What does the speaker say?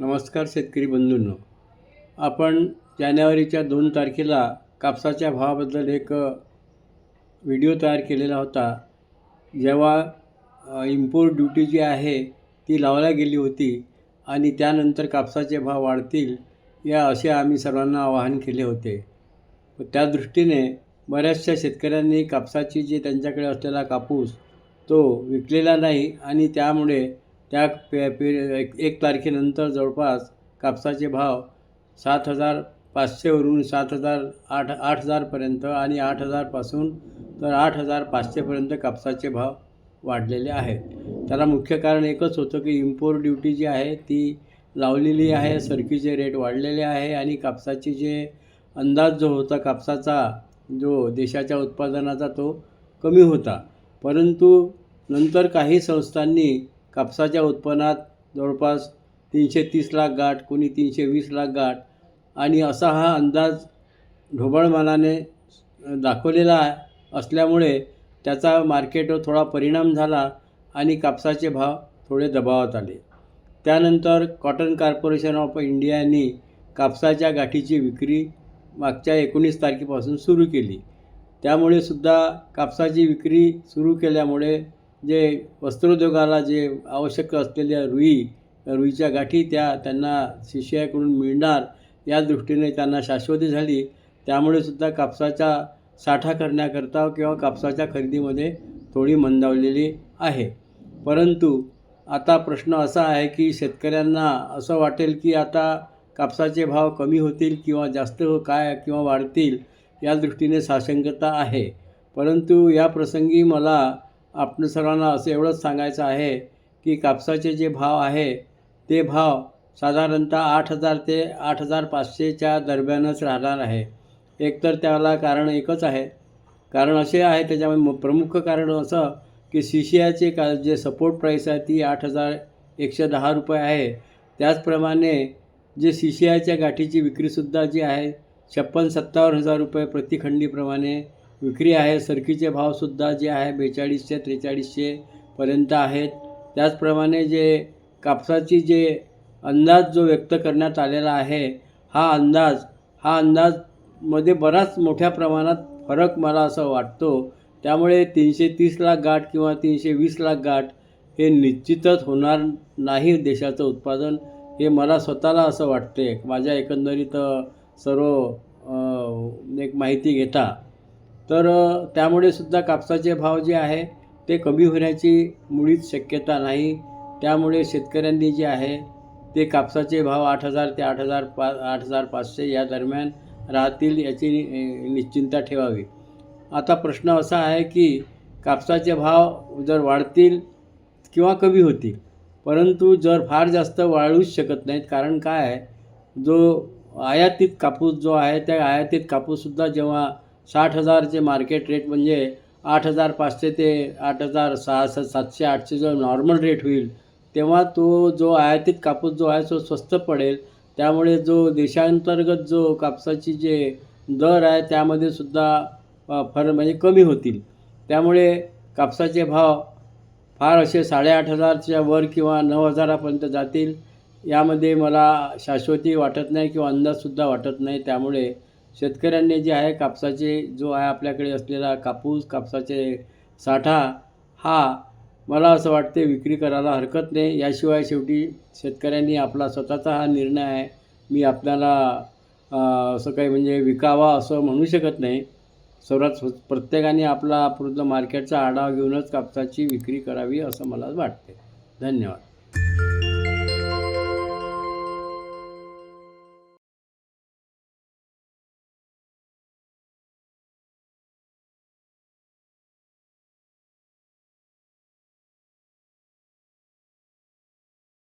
नमस्कार शेतकरी बंधूंनो. आपण जानेवारीच्या दोन तारखेला कापसाच्या भावाबद्दल एक व्हिडिओ तयार केलेला होता. जेव्हा इम्पोर्ट ड्युटी जी आहे ती लावल्या गेली होती आणि त्यानंतर कापसाचे भाव वाढतील या असे आम्ही सर्वांना आवाहन केले होते. त्या दृष्टीने बऱ्याचशा शेतकऱ्यांनी कापसाची जी त्यांच्याकडे असलेला कापूस तो विकलेला नाही आणि त्यामुळे त्या पे पे एक एक तारखेनंतर जवळपास कापसाचे भाव सात हजार पाचशेवरून सात हजार आठ आठ हजारपर्यंत आणि आठ हजारपासून तर आठ हजार पाचशेपर्यंत कापसाचे भाव वाढलेले आहेत. त्याला मुख्य कारण एकच होतं की इम्पोर्ट ड्युटी जी आहे ती लावलेली आहे सरकीचे रेट वाढलेले आहे आणि कापसाचे जे अंदाज जो होता कापसाचा जो देशाच्या उत्पादनाचा तो कमी होता. परंतु नंतर काही संस्थांनी कापसाच्या उत्पन्नात जवळपास तीनशे तीस लाख गाठ कोणी तीनशे वीस लाख गाठ. आणि असा हा अंदाज ढोबळमानाने दाखवलेला असल्यामुळे त्याचा मार्केटवर थोडा परिणाम झाला आणि कापसाचे भाव थोडे दबावात आले. त्यानंतर कॉटन कॉर्पोरेशन ऑफ इंडियानी कापसाच्या गाठीची विक्री मागच्या एकोणीस तारखेपासून सुरू केली. त्यामुळे सुद्धा कापसाची विक्री सुरू केल्यामुळे जे वस्त्रोद्योगाला जे आवश्यक असलेल्या रुई रुईच्या गाठी त्या त्यांना शिष्याकडून मिळणार या दृष्टीने त्यांना शाश्वती झाली. त्यामुळे सुद्धा कापसाचा साठा करण्याकरता किंवा कापसाच्या खरेदीमध्ये थोडी मंदावलेली आहे. परंतु आता प्रश्न असा आहे की शेतकऱ्यांना असं वाटेल की आता कापसाचे भाव कमी होतील किंवा जास्त काय किंवा वाढतील या दृष्टीने साशंकता आहे. परंतु या प्रसंगी मला आपण सर्वांना असं एवढंच सांगायचं आहे की कापसाचे जे भाव आहे ते भाव साधारणतः आठ हजार ते आठ हजार पाचशेच्या दरम्यानच राहणार आहे. एकतर त्याला कारण एकच आहे. कारण असे आहे त्याच्यामध्ये म- प्रमुख कारण असं की सी सी आयचे का जे सपोर्ट प्राईस आहे ती आठ हजार एकशे दहा रुपये आहे. त्याचप्रमाणे जे सी सी आयच्या गाठीची विक्रीसुद्धा जी आहे छप्पन सत्तावन्न हजार रुपये प्रतिखंडीप्रमाणे विक्री आहे सरकीचे भावसुद्धा जे आहे बेचाळीसशे त्रेचाळीसशेपर्यंत आहेत. त्याचप्रमाणे जे कापसाची जे अंदाज जो व्यक्त करण्यात आलेला आहे हा अंदाज हा अंदाजमध्ये बराच मोठ्या प्रमाणात फरक मला असं वाटतो. त्यामुळे तीनशे तीस लाख गाठ किंवा तीनशे वीस लाख गाठ हे निश्चितच होणार नाही देशाचं उत्पादन हे मला स्वतःला असं वाटते माझ्या एकंदरीत सर्व एक माहिती घेता. तर त्यामुळे सुद्धा कापसाचे भाव जे आहे ते कमी होण्याची मुळीच शक्यता नाही. त्यामुळे शेतकऱ्यांनी जे आहे ते कापसाचे भाव आठ हजार ते आठ हजार पा आठ हजार पाचशे या दरम्यान राहतील याची निश्चिंता ठेवावी. आता प्रश्न असा आहे की कापसाचे भाव जर वाढतील किंवा कमी होतील परंतु जर फार जास्त वाढूच शकत नाहीत कारण काय आहे? जो आयातीत कापूस जो आहे त्या आयातीत कापूससुद्धा जेव्हा साठ हजारचे मार्केट रेट म्हणजे आठ हजार पाचशे ते आठ हजार सहाशे सातशे आठशे जो नॉर्मल रेट होईल तेव्हा तो जो आयातीत कापूस जो आहे तो स्वस्त पडेल. त्यामुळे जो देशांतर्गत जो कापसाची जे दर आहे त्यामध्ये सुद्धा फर म्हणजे कमी होतील. त्यामुळे कापसाचे भाव फार असे साडेआठ हजारच्या वर किंवा नऊ हजारापर्यंत जातील. यामध्ये मला शाश्वती वाटत नाही किंवा अंदाजसुद्धा वाटत नाही. त्यामुळे शेतकऱ्यांनी जे आहे कापसाचे जो आहे आपल्याकडे असलेला कापूस कापसाचे साठा हा मला असं वाटते विक्री करायला हरकत नाही. याशिवाय शेवटी शेतकऱ्यांनी आपला स्वतःचा हा निर्णय आहे. मी आपल्याला असं काही म्हणजे विकावा असं म्हणू शकत नाही. सर्वात प्रत्येकाने आपला पूर्ण मार्केटचा आढावा घेऊनच कापसाची विक्री करावी असं मला वाटते धन्यवाद.